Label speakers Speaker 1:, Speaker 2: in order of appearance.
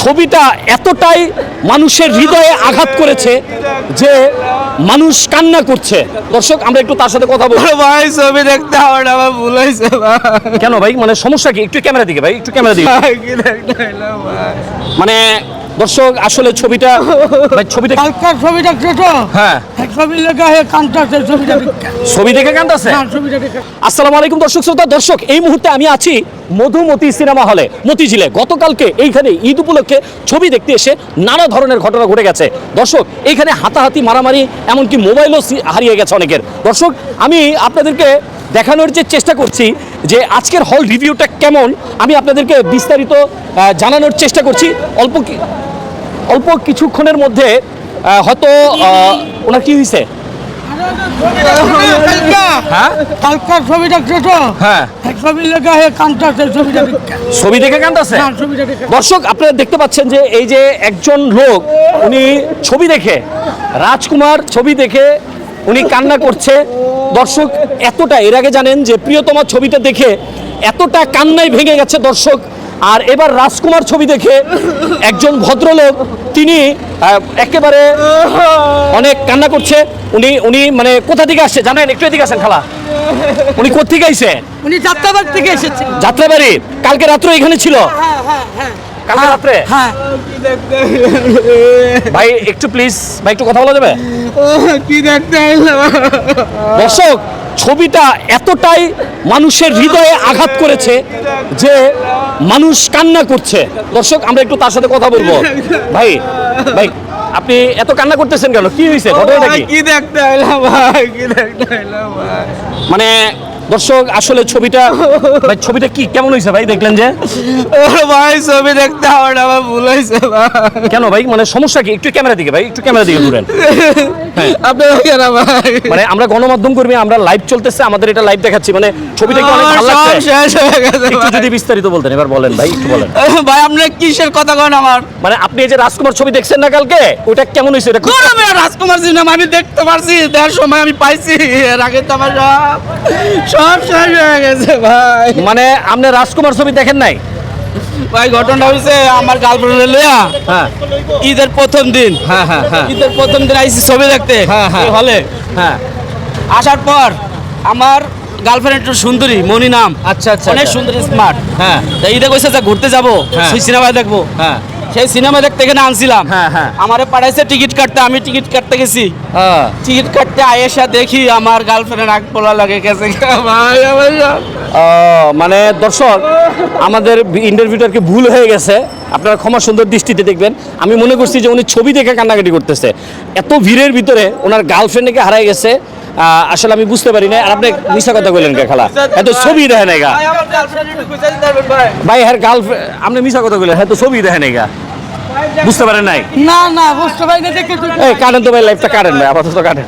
Speaker 1: ছবিটা এতটাই মানুষের হৃদয়ে আঘাত করেছে যে মানুষ কান্না করছে। দর্শক আমরা একটু তার সাথে কথা বলব
Speaker 2: ভাই ছবি দেখতে আমার আমার ভুল হয়েছে
Speaker 1: কেন ভাই? মানে সমস্যা কি? একটু ক্যামেরা দিকে ভাই একটু ক্যামেরা দিকে। মানে দর্শক আসলে ছবিটা ভাই ছবিটা
Speaker 3: কালকার ছবি দেখছ তো?
Speaker 1: হ্যাঁ।
Speaker 3: এক ছবি লেখা হয়ে কান্তাছে ছবিটা দেখে
Speaker 1: ছবি দেখে কান্দাছে?
Speaker 3: না ছবিটা দেখে
Speaker 1: আসসালামু আলাইকুম দর্শক শ্রোতা। দর্শক এই মুহূর্তে আমি আছি মধুমতি সিনেমা হলে মতিঝিলে। গতকালকে এইখানে ঈদ উপলক্ষে ছবি দেখতে এসে নানা ধরনের ঘটনা ঘটে গেছে। দর্শক এইখানে হাতাহাতি মারামারি এমনকি মোবাইলও হারিয়ে গেছে অনেকের। দর্শক আমি আপনাদেরকে দেখানোর যে চেষ্টা করছি যে আজকের হল রিভিউটা কেমন আমি আপনাদেরকে বিস্তারিত জানানোর চেষ্টা করছি। অল্প কি অল্প কিছুক্ষণের মধ্যে হয়তো ওনার কি হয়েছে হ্যাঁ? হ্যাঁ।
Speaker 3: হয়ে
Speaker 1: দর্শক আপনারা দেখতে পাচ্ছেন যে এই যে একজন লোক উনি ছবি দেখে রাজকুমার ছবি দেখে উনি কান্না করছে। দর্শক এতটা এর আগে জানেন যে প্রিয়তমা ছবিটা দেখে এতটা কান্নায় ভেঙে গেছে দর্শক। আর এবার রাজকুমার ছবি দেখে একজন ভদ্রলোক তিনি একেবারে অনেক কান্না করছে। উনি উনি মানে কোথা থেকে আসছে জানেন? একটু এদিকে আসেন খালা। উনি কোথেকে আইছে?
Speaker 3: উনি যাত্রাবাড়ি থেকে এসেছে।
Speaker 1: যাত্রাবাড়ি? কালকে রাত্রে এখানে ছিল?
Speaker 3: হ্যাঁ হ্যাঁ হ্যাঁ।
Speaker 1: কালকে রাত্রে?
Speaker 3: হ্যাঁ।
Speaker 2: কি দেখতে
Speaker 1: ভাই একটু প্লিজ ভাই একটু কথা বলা যাবে?
Speaker 2: কি দেখতে
Speaker 1: দর্শক ছবিটা এতটাই মানুষের হৃদয়ে আঘাত করেছে যে মানুষ কান্না করছে। দর্শক আমরা একটু তার সাথে কথা বলব। ভাই ভাই আপনি এত কান্না করতেছেন কেন? কি হয়েছে ঘটনাটা কি?
Speaker 2: কি দেখতে ভাই? কি দেখতে
Speaker 1: মানে দর্শক আসলে ছবিটা ভাই ছবিটা কি? কেমন হয়েছে ভাই? দেখলেন যে?
Speaker 2: ভাই ছবি দেখতে আমার আমার ভুল হয়েছে ভাই।
Speaker 1: কেন ভাই? মানে সমস্যা কি? একটু ক্যামেরা দিকে ভাই একটু ক্যামেরা দিকে ঘুরেন।
Speaker 2: আপনার কেন ভাই
Speaker 1: মানে আমরা গণমাধ্যম কর্মী আমরা লাইভ চলতেছে আমাদের এটা লাইভ দেখাচ্ছি। মানে ছবিটা কি অনেক ভালো লাগছে? একটু যদি বিস্তারিত বলতেন এবার বলেন ভাই একটু বলেন।
Speaker 2: ভাই আপনি কিসের কথা কন আমার?
Speaker 1: মানে আপনি এই যে রাজকুমার ছবি দেখছেন না কালকে? ওটা কেমন হয়েছে? এটা
Speaker 2: কোন আমি রাজকুমার সিনেমা আমি দেখতে পারছি দেড় সময় আমি পাইছি। এর আগে তো আমার সব সব শেষ হয়ে গেছে ভাই।
Speaker 1: মানে আপনি রাজকুমার ছবি দেখেন নাই?
Speaker 2: ভাই ঘটনা হয়েছে আমার গার্লফ্রেন্ড লইয়া
Speaker 1: হ্যাঁ।
Speaker 2: ঈদের প্রথম দিন।
Speaker 1: হ্যাঁ হ্যাঁ হ্যাঁ।
Speaker 2: ঈদের প্রথম দিন আইসি ছবি দেখতে
Speaker 1: হ্যাঁ, হ্যাঁ।
Speaker 2: হলে।
Speaker 1: হ্যাঁ।
Speaker 2: আসার পর আমার গার্লফ্রেন্ড একটু সুন্দরী মনি নাম।
Speaker 1: আচ্ছা আচ্ছা
Speaker 2: অনেক
Speaker 1: আচ্ছা।
Speaker 2: সুন্দরী স্মার্ট
Speaker 1: হ্যাঁ।
Speaker 2: ঈদে কইছে যে ঘুরতে যাব
Speaker 1: হ্যাঁ।
Speaker 2: সেই সিনেমা দেখব।
Speaker 1: হ্যাঁ।
Speaker 2: সেই সিনেমা দেখতে এখানে আনছিলাম।
Speaker 1: হ্যাঁ, হ্যাঁ।
Speaker 2: আমারে পাঠাইছে টিকিট কাটতে আমি টিকিট কাটতে গেছি।
Speaker 1: হ্যাঁ।
Speaker 2: টিকিট কাটতে আয়েশা দেখি আমার গার্লফ্রেন্ড আগ পোলা লাগে গেছে।
Speaker 1: মানে দর্শক আমাদের ইন্টারভিউটার কি ভুল হয়ে গেছে। আপনারা ক্ষমা সুন্দর দৃষ্টিতে দেখবেন। আমি মনে করছি যে উনি ছবি দেখে কান্নাকাটি করতেছে। এত ভিড়ের ভিতরে ওনার গার্লফ্রেন্ডকে হারাই গেছে। আসলে আমি বুঝতে পারি না আর আপনি মিশা কথা কইলেন কে খালা? এত ছবি দেখে নাই গা।
Speaker 2: ভাই,
Speaker 1: হ্যার হ্যাঁ গার্লফ্রেন্ড আপনি মিশা কথা কইলেন হ্যাঁ তো ছবি দেখে নাই গা। বুঝতে পারেন নাই?
Speaker 3: না না বুঝতে পারি না দেখে
Speaker 1: এই কাটেন তো ভাই লাইফটা কাটেন ভাই আপাতত কাটেন।